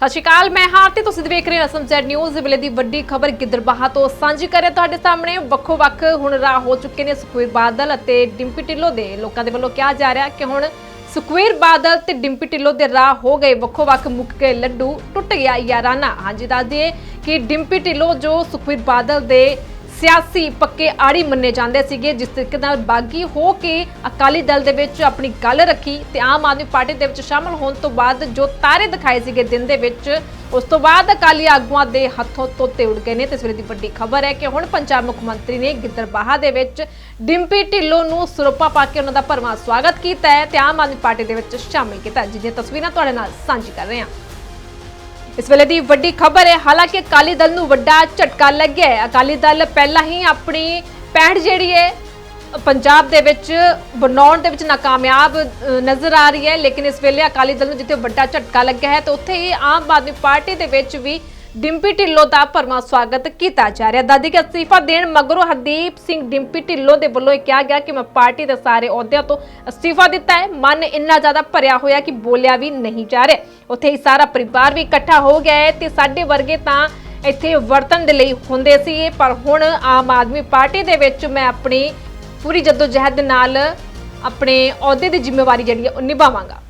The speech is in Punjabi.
ਸਤਿ ਸ਼੍ਰੀ ਅਕਾਲ, ਮੈਂ ਹਾਂ ਤੁਸੀਂ ਦੇਖ ਰਹੇ ਹੋ ਅਸਮਜ਼ੈਡ ਨਿਊਜ਼। ਵੇਲੇ ਦੀ ਵੱਡੀ ਖਬਰ ਗਿੱਦੜਬਾਹਾ ਤੋਂ ਸਾਂਝੀ ਕਰਿਆ ਤੁਹਾਡੇ ਸਾਹਮਣੇ। ਵੱਖੋ ਵੱਖ ਹੁਣ ਰਾਹ ਹੋ ਚੁੱਕੇ ਨੇ ਸੁਖਵੀਰ ਬਾਦਲ ਅਤੇ ਡਿੰਪੀ ਢਿੱਲੋਂ ਦੇ। ਲੋਕਾਂ ਦੇ ਵੱਲੋਂ ਕਿਹਾ ਜਾ ਰਿਹਾ ਕਿ ਹੁਣ ਸੁਖਵੀਰ ਬਾਦਲ ਤੇ ਡਿੰਪੀ ਢਿੱਲੋਂ ਦੇ ਰਾਹ ਹੋ ਗਏ। ਵੱਖੋ ਵੱਖ ਮੁੱਕ ਗਏ ਲੱਡੂ ਟੁੱਟ ਗਿਆ ਯਾਰਾਨਾ। ਹਾਂਜੀ, ਦੱਸ ਦਈਏ ਕਿ ਡਿੰਪੀ ਢਿੱਲੋਂ ਜੋ ਸੁਖਵੀਰ ਬਾਦਲ ਦੇ ਸਿਆਸੀ ਪੱਕੇ ਆੜੀ ਮੰਨੇ ਜਾਂਦੇ ਸੀਗੇ, ਜਿਸ ਤਰੀਕੇ ਨਾਲ ਬਾਗੀ ਹੋ ਕੇ ਅਕਾਲੀ ਦਲ ਦੇ ਵਿੱਚ ਆਪਣੀ ਗੱਲ ਰੱਖੀ ਤੇ ਆਮ ਆਦਮੀ ਪਾਰਟੀ ਦੇ ਵਿੱਚ ਸ਼ਾਮਲ ਹੋਣ ਤੋਂ ਬਾਅਦ ਜੋ ਤਾਰੇ ਦਿਖਾਏ ਸੀਗੇ ਦਿਨ ਦੇ ਵਿੱਚ, ਉਸ ਤੋਂ ਬਾਅਦ ਅਕਾਲੀ ਆਗੂਆਂ ਦੇ ਹੱਥੋਂ ਤੋਤੇ ਉੱਡ ਗਏ ਨੇ ਤੇ ਇਸ ਵੇਲੇ ਦੀ ਵੱਡੀ ਖਬਰ ਹੈ ਕਿ ਹੁਣ ਪੰਜਾਬ ਮੁੱਖ ਮੰਤਰੀ ਨੇ ਗਿੱਦੜਬਾਹਾ ਦੇ ਵਿੱਚ ਡਿੰਪੀ ਢਿੱਲੋਂ ਨੂੰ ਸਰੋਪਾ ਪਾ ਕੇ ਉਹਨਾਂ ਦਾ ਭਰਵਾਂ ਸਵਾਗਤ ਕੀਤਾ ਹੈ ਤੇ ਆਮ ਆਦਮੀ ਪਾਰਟੀ ਦੇ ਵਿੱਚ ਸ਼ਾਮਿਲ ਕੀਤਾ। ਜਿਹਦੀਆਂ ਤਸਵੀਰਾਂ ਤੁਹਾਡੇ ਨਾਲ ਸਾਂਝੀ ਕਰ ਰਹੇ ਹਾਂ। ਇਸ ਵੇਲੇ ਦੀ ਵੱਡੀ ਖਬਰ ਹੈ, ਹਾਲਾਂਕਿ ਅਕਾਲੀ ਦਲ ਨੂੰ ਵੱਡਾ ਝਟਕਾ ਲੱਗਿਆ ਹੈ। ਅਕਾਲੀ ਦਲ ਪਹਿਲਾਂ ਹੀ ਆਪਣੀ ਪੈਂਠ ਜਿਹੜੀ ਹੈ, ਪੰਜਾਬ ਦੇ ਵਿੱਚ ਬਣਾਉਣ ਦੇ ਵਿੱਚ ਨਾਕਾਮਯਾਬ ਨਜ਼ਰ ਆ ਰਹੀ ਹੈ। ਲੇਕਿਨ ਇਸ ਵੇਲੇ ਅਕਾਲੀ ਦਲ ਨੂੰ ਜਿੱਥੇ ਵੱਡਾ ਝਟਕਾ ਲੱਗਿਆ ਹੈ, ਤਾਂ ਉੱਥੇ ਹੀ ਆਮ ਆਦਮੀ ਪਾਰਟੀ ਦੇ ਵਿੱਚ ਵੀ ਡਿੰਪੀ ਢਿੱਲੋਂ ਦਾ ਭਰਵਾਂ ਸਵਾਗਤ ਕੀਤਾ ਜਾ ਰਿਹਾ। ਦਾਦੀ ਕੇ ਅਸਤੀਫਾ ਦੇਣ ਮਗਰੋਂ ਹਰਦੀਪ ਸਿੰਘ ਡਿੰਪੀ ਢਿੱਲੋਂ ਦੇ ਵੱਲੋਂ ਇਹ ਕਿਹਾ ਗਿਆ ਕਿ ਮੈਂ ਪਾਰਟੀ ਦੇ ਸਾਰੇ ਅਹੁਦਿਆਂ ਤੋਂ ਅਸਤੀਫਾ ਦਿੱਤਾ ਹੈ। ਮਨ ਇੰਨਾ ਜ਼ਿਆਦਾ ਭਰਿਆ ਹੋਇਆ ਕਿ ਬੋਲਿਆ ਵੀ ਨਹੀਂ ਜਾ ਰਿਹਾ। ਉੱਥੇ ਹੀ ਸਾਰਾ ਪਰਿਵਾਰ ਵੀ ਇਕੱਠਾ ਹੋ ਗਿਆ ਹੈ ਤੇ ਸਾਡੇ ਵਰਗੇ ਤਾਂ ਇੱਥੇ ਵਰਤਨ ਦੇ ਲਈ ਹੁੰਦੇ ਸੀ। ਪਰ ਹੁਣ ਆਮ ਆਦਮੀ ਪਾਰਟੀ ਦੇ ਵਿੱਚ ਮੈਂ ਆਪਣੀ ਪੂਰੀ ਜਦੋਜਹਿਦ ਨਾਲ ਆਪਣੇ ਅਹੁਦੇ ਦੀ ਜ਼ਿੰਮੇਵਾਰੀ ਜਿਹੜੀ ਹੈ ਉਹ ਨਿਭਾਵਾਂਗਾ।